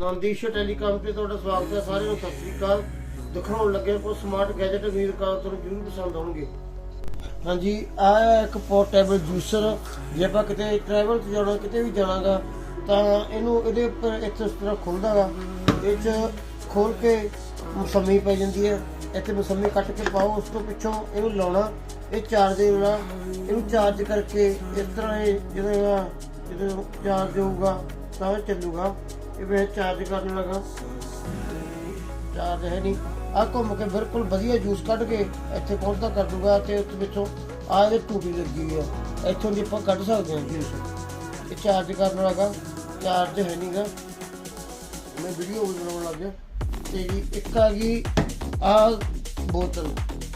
ਨੰਦੀਸ਼ telecom ਤੇ ਤੁਹਾਡਾ ਸਵਾਗਤ ਹੈ। ਸਾਰਿਆਂ ਨੂੰ ਸਤਿ ਸ੍ਰੀ ਅਕਾਲ। ਦਿਖਾਉਣ ਲੱਗੇ ਕੋ ਸਮਾਰਟ ਗੈਜਟ ਉਮੀਦ ਕਰ ਤੁਹਾਨੂੰ ਜ਼ਰੂਰ ਪਸੰਦ ਆਉਣਗੇ। ਹਾਂਜੀ ਆ ਇੱਕ ਪੋਰਟੇਬਲ ਜੂਸਰ ਜੇ ਆਪਾਂ ਕਿਤੇ ਟਰੈਵਲ ਤੇ ਜਾਣਾ, ਕਿਤੇ ਵੀ ਜਾਣਾਗਾ, ਤਾਂ ਇਹਨੂੰ ਇਹਦੇ ਉੱਪਰ ਇੱਥੇ ਇਸ ਤਰ੍ਹਾਂ ਖੁੱਲਦਾ ਗਾ ਇਹ ਚ ਖੋਲ ਕੇ ਮਸੰਮੀ ਪੈ ਜਾਂਦੀ ਹੈ। ਇੱਥੇ ਮਸੰਮੀ ਕੱਟ ਕੇ ਪਾਓ, ਉਸ ਤੋਂ ਪਿੱਛੋਂ ਇਹਨੂੰ ਲਾਉਣਾ, ਇਹ ਚਾਰਜ ਹੋਣਾ ਇਹਨੂੰ ਚਾਰਜ ਕਰਕੇ ਇਸ ਤਰ੍ਹਾਂ ਇਹ ਜਦੋਂ ਇਹਦਾ ਜਦੋਂ ਚਾਰਜ ਹੋਊਗਾ, ਤਾਂ ਇਹ ਚੱਲੂਗਾ। ਇਹ ਮੈਂ ਚਾਰਜ ਕਰਨ ਲੱਗਾ। ਚਾਰਜ ਹੈ ਨਹੀਂ। ਆ ਘੁੰਮ ਕੇ ਬਿਲਕੁਲ ਵਧੀਆ ਜੂਸ ਕੱਢ ਕੇ ਇੱਥੇ ਪਹੁੰਚਦਾ ਕਰ ਦੂਗਾ ਤੇ ਉਸ ਵਿੱਚੋਂ ਆ ਇਹਦੇ ਟੂਟੀ ਲੱਗੀ ਆ। ਇੱਥੋਂ ਦੀ ਆਪਾਂ ਕੱਢ ਸਕਦੇ ਹਾਂ ਜੂਸ ਇਹ ਚਾਰਜ ਕਰਨ ਲੱਗਾ। ਚਾਰਜ ਹੈ ਨਹੀਂਗਾ ਮੈਂ ਵੀਡੀਓ ਬਣਾਉਣ ਲੱਗ ਗਿਆ। ਤੇ ਜੀ ਇੱਕ ਆ ਗਈ ਆ ਬੋਤਲ।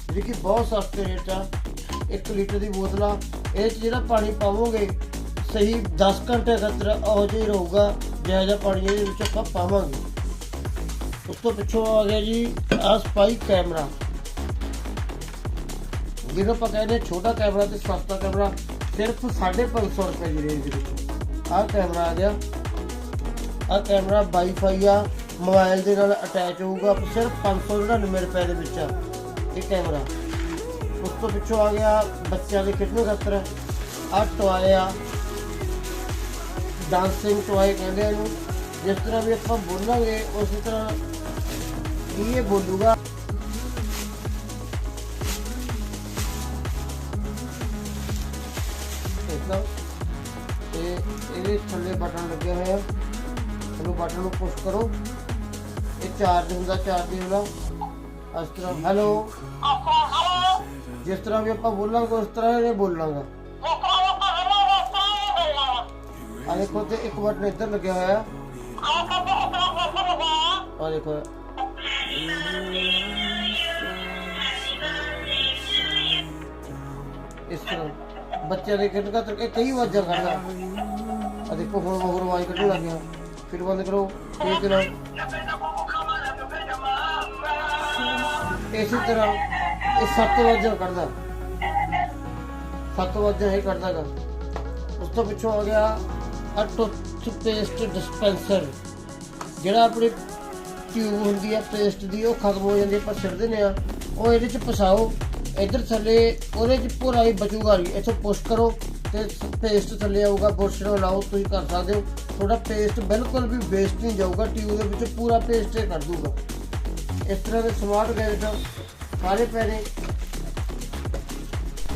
ਜਿਹੜੀ ਕਿ ਬਹੁਤ ਸਸਤੇ ਰੇਟ ਆ। 1 ਲੀਟਰ ਦੀ ਬੋਤਲ ਆ। ਇਹ 'ਚ ਜਿਹੜਾ ਪਾਣੀ ਪਾਵੋਗੇ, ਸਹੀ 10 ਘੰਟੇ ਖਾਤਰ ਉਹ ਜਿਹਾ ਹੀ ਰਹੂਗਾ। ਜਿਹੜਾ ਜਿਹਾ ਪਾਣੀ ਇਹਦੇ ਵਿੱਚ ਆਪਾਂ ਪਾਵਾਂਗੇ। ਉਸ ਤੋਂ ਪਿੱਛੋਂ ਆ ਗਿਆ ਜੀ ਆ ਸਪਾਈ ਕੈਮਰਾ। ਜਿਹਨੂੰ ਆਪਾਂ ਕਹਿੰਦੇ ਹਾਂ ਛੋਟਾ ਕੈਮਰਾ ਤੇ ਸਸਤਾ ਕੈਮਰਾ, ਸਿਰਫ 550 ਰੁਪਏ ਦੀ ਰੇਂਜ ਦੇ ਵਿੱਚ। ਆਹ ਕੈਮਰਾ ਆ ਗਿਆ। ਆ ਕੈਮਰਾ ਵਾਈਫਾਈ ਆ, ਮੋਬਾਈਲ ਦੇ ਨਾਲ ਅਟੈਚ ਹੋਊਗਾ ਸਿਰਫ 599 ਰੁਪਏ ਦੇ ਵਿੱਚ ਆ ਇਹ ਕੈਮਰਾ। ਉਸ ਤੋਂ ਪਿੱਛੋਂ ਆ ਗਿਆ ਬੱਚਿਆਂ ਦੇ ਖੇਡਣ ਖਾਤਰ। ਆ ਟੋਏ ਆ ਡਾਂਸਿੰਗ ਟੋਏ ਕਹਿੰਦੇ ਇਹਨੂੰ, ਜਿਸ ਤਰ੍ਹਾਂ ਵੀ ਆਪਾਂ ਬੋਲਾਂਗੇ, ਉਸੇ ਤਰ੍ਹਾਂ ਹੀ ਇਹ ਬੋਲੂਗਾ। ਇਦਾਂ ਇਹਦੇ ਥੱਲੇ ਬਟਨ ਲੱਗੇ ਹੋਏ ਆ। ਇਹਨੂੰ ਬਟਨ ਨੂੰ ਪੁਸ਼ ਕਰੋ। ਇਹ ਚਾਰਜ ਹੁੰਦਾ ਚਾਰਜ ਹੁੰਦਾ ਇਸ ਤਰ੍ਹਾਂ ਹੈਲੋ ਜਿਸ ਤਰ੍ਹਾਂ ਵੀ ਆਪਾਂ ਬੋਲਾਂਗੇ, ਉਸ ਤਰ੍ਹਾਂ ਇਹ ਬੋਲਾਂਗਾ। ਦੇਖੋ ਤੇ ਇੱਕ ਬਟਨ ਇੱਧਰ ਲੱਗਿਆ ਹੋਇਆ। ਆ ਦੇਖੋ। ਇਸ ਤਰ੍ਹਾਂ। ਬੱਚਿਆਂ ਦੇ ਖੇਡ ਖਾਤਰ ਇਹ ਕਈ ਵਾਜਾਂ ਕਰਦਾ ਆ ਦੇਖੋ, ਹੁਣ ਹੋਰ ਆਵਾਜ਼ ਕੱਢਣ ਲੱਗ ਗਿਆ ਫਿਰ ਬੰਦ ਕਰੋ, ਫਿਰ ਚਲਾਓ। ਇਸੇ ਤਰ੍ਹਾਂ, ਇਹ ਸੱਤ ਵਾਜਾਂ ਕੱਢਦਾ। ਸੱਤ ਵਾਜਾਂ ਇਹ ਕੱਢਦਾਗਾ। ਉਸ ਤੋਂ ਪਿੱਛੋਂ ਆ ਗਿਆ ਆ ਟੂਥਪੇਸਟ ਡਿਸਪੈਂਸਰ। ਜਿਹੜਾ ਆਪਣੀ ਟਿਊਬ ਹੁੰਦੀ ਆ ਪੇਸਟ ਦੀ ਉਹ ਖਤਮ ਹੋ ਜਾਂਦੀ ਆ, ਆਪਾਂ ਸਿੱਟ ਦਿੰਦੇ ਆ। ਉਹ ਇਹਦੇ ਚ ਪਸਾਓ। ਇਧਰ ਥੱਲੇ ਉਹਦੇ ਚ ਭੁਰਾ ਹੀ ਬਚੂਗਾ ਨਹੀਂ ਇੱਥੋਂ ਪੁਸ਼ ਕਰੋ ਤੇ ਪੇਸਟ ਥੱਲੇ ਆਊਗਾ ਬੁਰਸ਼ ਨਾਲ ਲਾਓ ਤੁਸੀਂ ਕਰ ਸਕਦੇ ਹੋ। ਤੁਹਾਡਾ ਪੇਸਟ ਬਿਲਕੁਲ ਵੀ ਵੇਸਟ ਨਹੀਂ ਜਾਊਗਾ ਟਿਊਬ ਦੇ ਵਿੱਚ ਪੂਰਾ ਪੇਸਟ ਹੀ ਕਰ ਦੂਗਾ। ਇਸ ਤਰ੍ਹਾਂ ਦੇ ਸਮਾਰਟ ਗੈਜਟ ਸਾਰੇ ਪੈਣੇ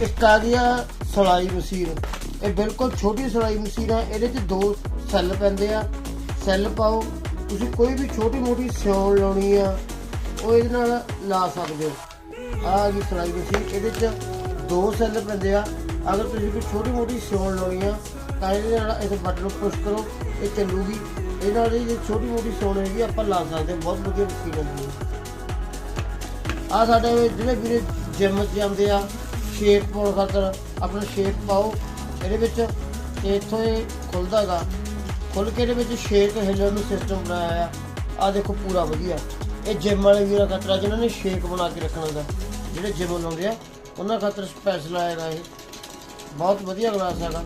ਇੱਕ ਆ ਗਿਆ ਸਲਾਈ ਮਸ਼ੀਨ। ਇਹ ਬਿਲਕੁਲ ਛੋਟੀ ਸਲਾਈ ਮਸ਼ੀਨ ਆ, ਇਹਦੇ 'ਚ ਦੋ ਸੈੱਲ ਪੈਂਦੇ ਆ। ਸੈੱਲ ਪਾਓ, ਤੁਸੀਂ ਕੋਈ ਵੀ ਛੋਟੀ ਮੋਟੀ ਸਿਉਣ ਲਾਉਣੀ ਆ, ਉਹ ਇਹਦੇ ਨਾਲ ਲਾ ਸਕਦੇ ਹੋ। ਆਹ ਆ ਗਈ ਸਲਾਈ ਮਸ਼ੀਨ, ਇਹਦੇ 'ਚ ਦੋ ਸੈੱਲ ਪੈਂਦੇ ਆ। ਅਗਰ ਤੁਸੀਂ ਕੋਈ ਛੋਟੀ ਮੋਟੀ ਸਿਉਣ ਲਾਉਣੀ ਆ, ਤਾਂ ਇਹਦੇ ਨਾਲ ਇਸ ਬਟਨ ਨੂੰ ਪੁਸ਼ ਕਰੋ, ਇਹ ਚੱਲੂਗੀ ਇਹ ਨਾਲ ਇਹ ਛੋਟੀ ਮੋਟੀ ਸਿਉਣ ਹੈਗੀ, ਆਪਾਂ ਲਾ ਸਕਦੇ ਹਾਂ, ਬਹੁਤ ਵਧੀਆ ਮਸ਼ੀਨ ਹੈ ਆ ਸਾਡੇ ਜਿਹੜੇ ਵੀਰੇ ਜਿਮ 'ਚ ਜਾਂਦੇ ਆ ਸ਼ੇਪ ਪਾਉਣ ਖਾਤਰ ਆਪਣਾ ਸ਼ੇਪ ਪਾਓ। ਇਹਦੇ ਵਿੱਚ ਇੱਥੋਂ ਇਹ ਖੁੱਲਦਾ ਖੁੱਲਦਾਗਾ ਖੁੱਲ ਕੇ ਇਹਦੇ ਵਿੱਚ ਸ਼ੇਕ ਹਿੱਲਣ ਨੂੰ ਸਿਸਟਮ ਬਣਾਇਆ ਆ ਆ ਦੇਖੋ ਪੂਰਾ ਵਧੀਆ। ਇਹ ਜਿਮ ਵਾਲੇ ਵੀਰਾਂ ਖਾਤਰ ਆ ਜਿਨ੍ਹਾਂ ਨੇ ਸ਼ੇਕ ਬਣਾ ਕੇ ਰੱਖਣਾ ਦਾ ਜਿਹੜੇ ਜਿਮ ਲਾਉਂਦੇ ਆ, ਉਹਨਾਂ ਖਾਤਰ ਸਪੈਸ਼ਲ ਆਏਗਾ ਇਹ। ਬਹੁਤ ਵਧੀਆ ਗਲਾਸ ਹੈਗਾ।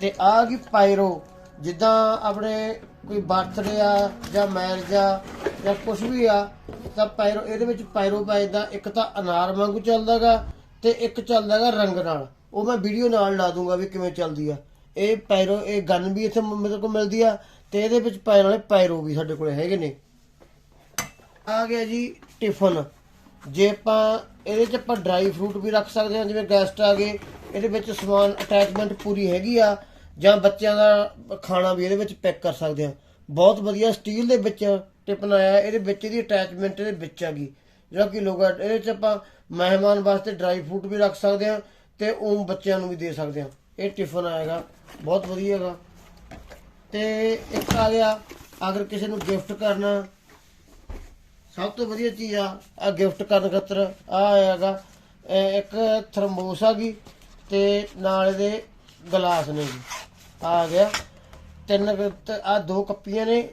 ਤੇ ਆ ਗਈ ਪਾਇਰੋ ਜਿੱਦਾਂ ਆਪਣੇ ਕੋਈ ਬਰਥਡੇ ਆ ਜਾਂ ਮੈਰਿਜ ਆ ਜਾਂ ਕੁਝ ਵੀ ਆ, ਤਾਂ ਪਾਇਰੋ, ਇਹਦੇ ਵਿੱਚ ਪਾਇਰੋ ਪੈਦਾ ਇੱਕ ਤਾਂ ਅਨਾਰ ਵਾਂਗੂ ਚੱਲਦਾਗਾ ਤੇ ਇੱਕ ਚੱਲਦਾਗਾ ਰੰਗ ਨਾਲ। ਉਹ ਮੈਂ ਵੀਡੀਓ ਨਾਲ ਲਾ ਦੂੰਗਾ ਵੀ ਕਿਵੇਂ ਚੱਲਦੀ ਆ। ਇਹ ਪਾਇਰੋ, ਇਹ ਗਨ ਵੀ ਇੱਥੇ ਮ- ਮੇਰੇ ਕੋਲ ਮਿਲਦੀ ਆ ਤੇ ਇਹਦੇ ਵਿੱਚ ਪੈਣ ਵਾਲੇ ਪਾਇਰੋ ਵੀ ਸਾਡੇ ਕੋਲੇ ਹੈਗੇ ਨੇ। ਆ ਗਿਆ ਜੀ ਟਿਫਨ। ਜੇ ਆਪਾਂ ਇਹਦੇ 'ਚ ਆਪਾਂ ਡਰਾਈ ਫਰੂਟ ਵੀ ਰੱਖ ਸਕਦੇ ਹਾਂ, ਜਿਵੇਂ ਗੈਸਟ ਆ ਗਏ, ਇਹਦੇ ਵਿੱਚ ਸਮਾਨ ਅਟੈਚਮੈਂਟ ਪੂਰੀ ਹੈਗੀ ਆ, ਜਾਂ ਬੱਚਿਆਂ ਦਾ ਖਾਣਾ ਵੀ ਇਹਦੇ ਵਿੱਚ ਪੈਕ ਕਰ ਸਕਦੇ ਹਾਂ। ਬਹੁਤ ਵਧੀਆ ਸਟੀਲ ਦੇ ਵਿੱਚ ਟਿਫਨ ਆਇਆ ਇਹਦੇ ਵਿੱਚ ਇਹਦੀ ਅਟੈਚਮੈਂਟ ਇਹਦੇ ਵਿੱਚ ਆ ਗਈ। ਜਿਹੜਾ ਕਿ ਲੋਕ ਇਹਦੇ 'ਚ ਆਪਾਂ ਮਹਿਮਾਨ ਵਾਸਤੇ ਡਰਾਈ ਫਰੂਟ ਵੀ ਰੱਖ ਸਕਦੇ ਹਾਂ ਤੇ ਉਹ ਬੱਚਿਆਂ ਨੂੰ ਵੀ ਦੇ ਸਕਦੇ ਹਾਂ। ਇਹ ਟਿਫਨ ਆਏਗਾ, ਬਹੁਤ ਵਧੀਆ ਹੈਗਾ ਤੇ ਇੱਕ ਆ ਗਿਆ, ਅਗਰ ਕਿਸੇ ਨੂੰ ਗਿਫਟ ਕਰਨਾ, ਸਭ ਤੋਂ ਵਧੀਆ ਚੀਜ਼ ਆ ਆ ਗਿਫਟ ਕਰਨ ਖਾਤਰ ਆ ਆਏਗਾ ਇਹ ਇੱਕ ਥਰਮੋਸ ਆ ਗਈ ਤੇ ਨਾਲ ਇਹਦੇ ਗਲਾਸ ਨੇ ਜੀ। ਆ ਗਿਆ। ਤਿੰਨ ਆ ਦੋ ਕੱਪੀਆਂ ਨੇ,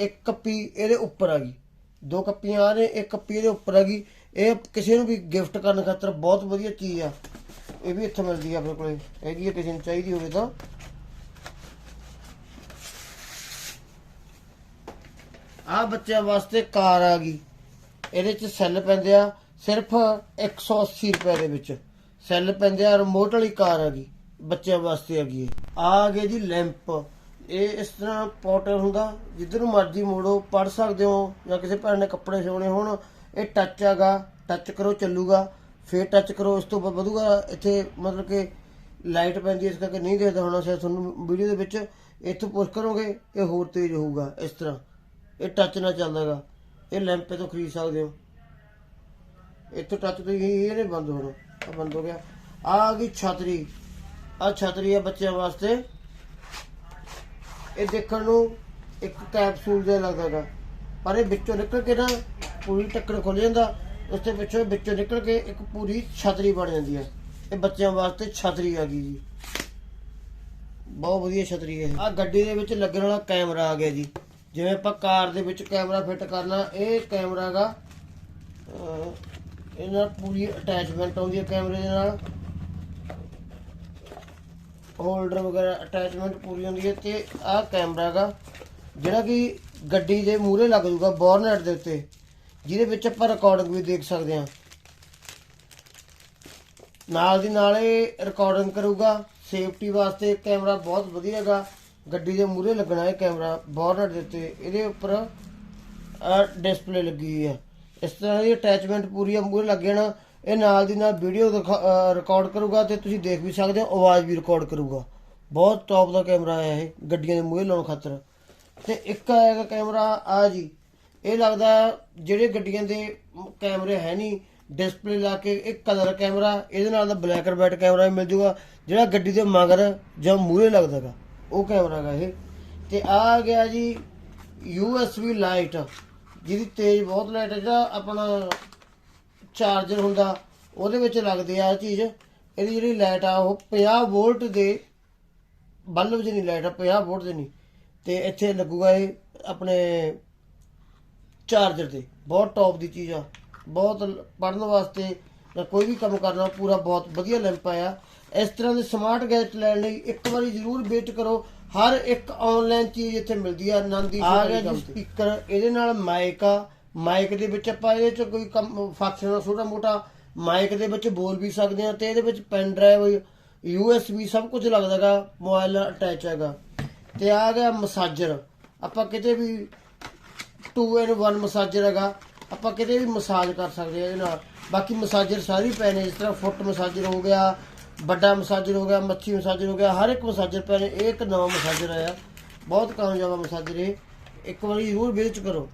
ਇੱਕ ਕੱਪੀ ਇਹਦੇ ਉੱਪਰ ਆ ਗਈ। ਦੋ ਕੱਪੀਆਂ ਆ ਨੇ, ਇੱਕ ਕੱਪੀ ਇਹਦੇ ਉੱਪਰ ਆ ਗਈ। ਇਹ ਕਿਸੇ ਨੂੰ ਵੀ ਗਿਫਟ ਕਰਨ ਖਾਤਰ ਬਹੁਤ ਵਧੀਆ ਚੀਜ਼ ਆ। ਇਹ ਵੀ ਇੱਥੇ ਮਿਲਦੀ ਆ ਆਪਣੇ ਕੋਲੇ। ਹੈਗੀ ਕਿਸੇ ਨੂੰ ਚਾਹੀਦੀ ਹੋਵੇ ਤਾਂ। ਆ ਬੱਚਿਆਂ ਵਾਸਤੇ ਕਾਰ ਆ ਗਈ। ਇਹਦੇ ਚ ਸੈੱਲ ਪੈਂਦੇ ਆ ਸਿਰਫ 180 ਰੁਪਏ ਦੇ ਵਿੱਚ। ਸੈੱਲ ਪੈਂਦੇ ਆ ਰਿਮੋਟ ਵਾਲੀ ਕਾਰ ਆ ਗਈ। ਬੱਚਿਆਂ ਵਾਸਤੇ ਆ ਗਈ ਆ ਗਏ ਜੀ ਲੈਂਪ। ਇਹ ਇਸ ਤਰ੍ਹਾਂ ਪੋਰਟਲ ਹੁੰਦਾ, ਜਿੱਧਰ ਨੂੰ ਮਰਜ਼ੀ ਮੋੜੋ ਪੜ ਸਕਦੇ ਹੋ ਜਾਂ ਕਿਸੇ ਭੈਣ ਨੇ ਕੱਪੜੇ ਸਿਉਣੇ ਹੋਣ, ਇਹ ਟੱਚ ਹੈਗਾ ਟੱਚ ਕਰੋ, ਚੱਲੂਗਾ, ਫੇਰ ਟੱਚ ਕਰੋ ਉਸ ਤੋਂ ਬਾਅਦ ਵਧੂਗਾ, ਇੱਥੇ ਮਤਲਬ ਕਿ ਲਾਈਟ ਪੈਂਦੀ ਇਸ ਕਰਕੇ ਨਹੀਂ ਦੇਖਦਾ ਹੋਣਾ ਸ਼ਾਇਦ ਤੁਹਾਨੂੰ ਵੀਡੀਓ ਦੇ ਵਿੱਚ ਇੱਥੋਂ ਪੁਸ਼ ਕਰੋਗੇ, ਇਹ ਹੋਰ ਤੇਜ਼ ਹੋਊਗਾ, ਇਸ ਤਰ੍ਹਾਂ। ਇਹ ਟੱਚ ਨਾਲ ਚੱਲਦਾਗਾ ਇਹ ਲੈਂਪੇ ਤੋਂ ਖਰੀਦ ਸਕਦੇ ਹੋ। ਇੱਥੋਂ ਟੱਚ ਤੋਂ ਹੀ ਇਹ ਨਹੀਂ ਬੰਦ ਹੋਣਾ ਆ ਬੰਦ ਹੋ ਗਿਆ। ਆ ਆ ਗਈ ਛਤਰੀ ਆ ਛਤਰੀ ਆ ਬੱਚਿਆਂ ਵਾਸਤੇ। ਇਹ ਦੇਖਣ ਨੂੰ ਇੱਕ ਕੈਪਸੂਲ ਜਿਹਾ ਲੱਗਦਾਗਾ ਪਰ ਇਹ ਵਿੱਚੋਂ ਨਿਕਲ ਕੇ ਨਾ ਪੂਰੀ ਟੱਕਰ ਖੁੱਲ ਜਾਂਦਾ। ਉਸ ਦੇ ਵਿੱਚੋਂ ਵਿੱਚੋਂ ਨਿਕਲ ਕੇ ਇੱਕ ਪੂਰੀ ਛਤਰੀ ਬਣ ਜਾਂਦੀ ਹੈ। ਇਹ ਬੱਚਿਆਂ ਵਾਸਤੇ ਛਤਰੀ ਆ ਗਈ ਜੀ। ਬਹੁਤ ਵਧੀਆ ਛਤਰੀ ਹੈ ਆ ਗੱਡੀ ਦੇ ਵਿੱਚ ਲੱਗਣ ਵਾਲਾ ਕੈਮਰਾ ਆ ਗਿਆ ਜੀ। ਜਿਵੇਂ ਆਪਾਂ ਕਾਰ ਦੇ ਵਿੱਚ ਕੈਮਰਾ ਫਿੱਟ ਕਰਨਾ, ਇਹ ਕੈਮਰਾ ਦਾ ਇਹ ਨਾਲ ਪੂਰੀ ਅਟੈਚਮੈਂਟ ਆਉਂਦੀ ਹੈ ਕੈਮਰੇ ਦੇ ਨਾਲ। ਹੋਲਡਰ ਵਗੈਰਾ ਅਟੈਚਮੈਂਟ ਪੂਰੀ ਹੁੰਦੀ ਹੈ ਤੇ ਆਹ ਕੈਮਰਾ ਹੈਗਾ, ਜਿਹੜਾ ਕਿ ਗੱਡੀ ਦੇ ਮੂਹਰੇ ਲੱਗ ਜੂਗਾ ਬੋਰਨਟ ਦੇ ਉੱਤੇ, ਜਿਹਦੇ ਵਿੱਚ ਆਪਾਂ ਰਿਕਾਰਡਿੰਗ ਵੀ ਦੇਖ ਸਕਦੇ ਹਾਂ। ਨਾਲ ਦੀ ਨਾਲ ਇਹ ਰਿਕਾਰਡਿੰਗ ਕਰੂਗਾ ਸੇਫਟੀ ਵਾਸਤੇ ਕੈਮਰਾ ਬਹੁਤ ਵਧੀਆ ਹੈਗਾ, ਗੱਡੀ ਦੇ ਮੂਹਰੇ ਲੱਗਣਾ ਇਹ ਕੈਮਰਾ ਬੋਰਨਟ ਦੇ ਉੱਤੇ, ਇਹਦੇ ਉੱਪਰ ਡਿਸਪਲੇ ਲੱਗੀ ਹੋਈ ਹੈ। ਇਸ ਤਰ੍ਹਾਂ ਦੀ ਅਟੈਚਮੈਂਟ ਪੂਰੀ ਆ ਮੂਹਰੇ ਲੱਗ ਜਾਣਾ ਇਹ ਨਾਲ ਦੀ ਨਾਲ ਵੀਡੀਓ ਰਿਕਾਰਡ ਕਰੂਗਾ ਤੇ ਤੁਸੀਂ ਦੇਖ ਵੀ ਸਕਦੇ ਹੋ, ਆਵਾਜ਼ ਵੀ ਰਿਕਾਰਡ ਕਰੂਗਾ। ਬਹੁਤ ਟੌਪ ਦਾ ਕੈਮਰਾ ਹੈ ਇਹ, ਗੱਡੀਆਂ ਦੇ ਮੂਹਰੇ ਲਾਉਣ ਖਾਤਰ। ਤੇ ਇੱਕ ਆਏਗਾ ਕੈਮਰਾ ਆ ਜੀ, ਇਹ ਲੱਗਦਾ ਜਿਹੜੇ ਗੱਡੀਆਂ ਦੇ ਕੈਮਰੇ ਹੈ ਨਹੀਂ ਡਿਸਪਲੇ ਲਾ ਕੇ ਇੱਕ ਕਲਰ ਕੈਮਰਾ ਇਹਦੇ ਨਾਲ ਦਾ ਬਲੈਕ ਐਂਡ ਵਾਈਟ ਕੈਮਰਾ ਵੀ ਮਿਲ ਜੂਗਾ, ਜਿਹੜਾ ਗੱਡੀ ਦੇ ਮਗਰ ਜਾਂ ਮੂਹਰੇ ਲੱਗਦਾਗਾ ਉਹ ਕੈਮਰਾ ਹੈਗਾ ਇਹ। ਤੇ ਆ ਗਿਆ ਜੀ USB ਲਾਈਟ ਜਿਹਦੀ ਤੇਜ਼ ਬਹੁਤ ਲਾਈਟ ਹੈ, ਜਿਹੜਾ ਆਪਣਾ ਚਾਰਜਰ ਹੁੰਦਾ ਉਹਦੇ ਵਿੱਚ ਲੱਗਦੀ ਆ ਇਹ ਚੀਜ਼। ਇਹਦੀ ਜਿਹੜੀ ਲਾਈਟ ਆ ਉਹ 50 ਵੋਲਟ ਦੇ ਬਲਬ ਜਿਹੀ ਲਾਈਟ ਆ 50 ਵੋਲਟ ਦੀ ਨਹੀਂ। ਤੇ ਇੱਥੇ ਲੱਗੂਗਾ ਇਹ ਆਪਣੇ ਚਾਰਜਰ ਤੇ। ਬਹੁਤ ਟੌਪ ਦੀ ਚੀਜ਼ ਆ। ਬਹੁਤ ਪੜਨ ਵਾਸਤੇ ਜਾਂ ਕੋਈ ਵੀ ਕੰਮ ਕਰਨਾ ਪੂਰਾ ਬਹੁਤ ਵਧੀਆ ਲੈਂਪ ਆਇਆ। ਇਸ ਤਰ੍ਹਾਂ ਦੇ ਸਮਾਰਟ ਗੈਜਟ ਲੈਣ ਲਈ ਇੱਕ ਵਾਰੀ ਜ਼ਰੂਰ ਵਿਜ਼ਿਟ ਕਰੋ। ਹਰ ਇੱਕ ਆਨਲਾਈਨ ਚੀਜ਼ ਇੱਥੇ ਮਿਲਦੀ ਆ ਆਨੰਦ ਦੀ ਆ ਗਿਆ ਜੀ ਸਪੀਕਰ ਇਹਦੇ ਨਾਲ ਮਾਈਕ ਆ ਮਾਈਕ ਦੇ ਵਿੱਚ ਆਪਾਂ ਇਹਦੇ ਚ ਕੋਈ ਕੰਮ ਦਾ ਛੋਟਾ ਮੋਟਾ, ਮਾਈਕ ਦੇ ਵਿੱਚ ਬੋਲ ਵੀ ਸਕਦੇ ਆ ਤੇ ਇਹਦੇ ਵਿੱਚ ਪੈਨ ਡਰਾਈਵ USB ਸਭ ਕੁਝ ਲੱਗਦਾਗਾ ਮੋਬਾਈਲ ਨਾਲ ਅਟੈਚ ਹੈਗਾ। ਤੇ ਆ ਗਿਆ ਮਸਾਜਰ। ਆਪਾਂ ਕਿਤੇ ਵੀ 2 in 1 ਮਸਾਜਰ ਹੈਗਾ, ਆਪਾਂ ਕਿਤੇ ਵੀ ਮਸਾਜ ਕਰ ਸਕਦੇ ਆ ਇਹਦੇ ਨਾਲ। ਬਾਕੀ ਮਸਾਜਰ ਸਾਰੇ ਪਏ ਨੇ ਜਿਸ ਤਰ੍ਹਾਂ ਫੁੱਟ ਮਸਾਜਰ ਹੋ ਗਿਆ, ਵੱਡਾ ਮਸਾਜਰ ਹੋ ਗਿਆ, ਮੱਛੀ ਮਸਾਜਰ ਹੋ ਗਿਆ, ਹਰ ਇੱਕ ਮਸਾਜਰ ਪਏ ਇਹ ਇੱਕ ਨਵਾਂ ਮਸਾਜਰ ਆਇਆ। ਬਹੁਤ ਕਾਮਯਾਬ ਮਸਾਜਰ ਇਹ। ਇੱਕ ਵਾਰੀ ਜ਼ਰੂਰ ਵਿਜ਼ਿਟ ਕਰੋ।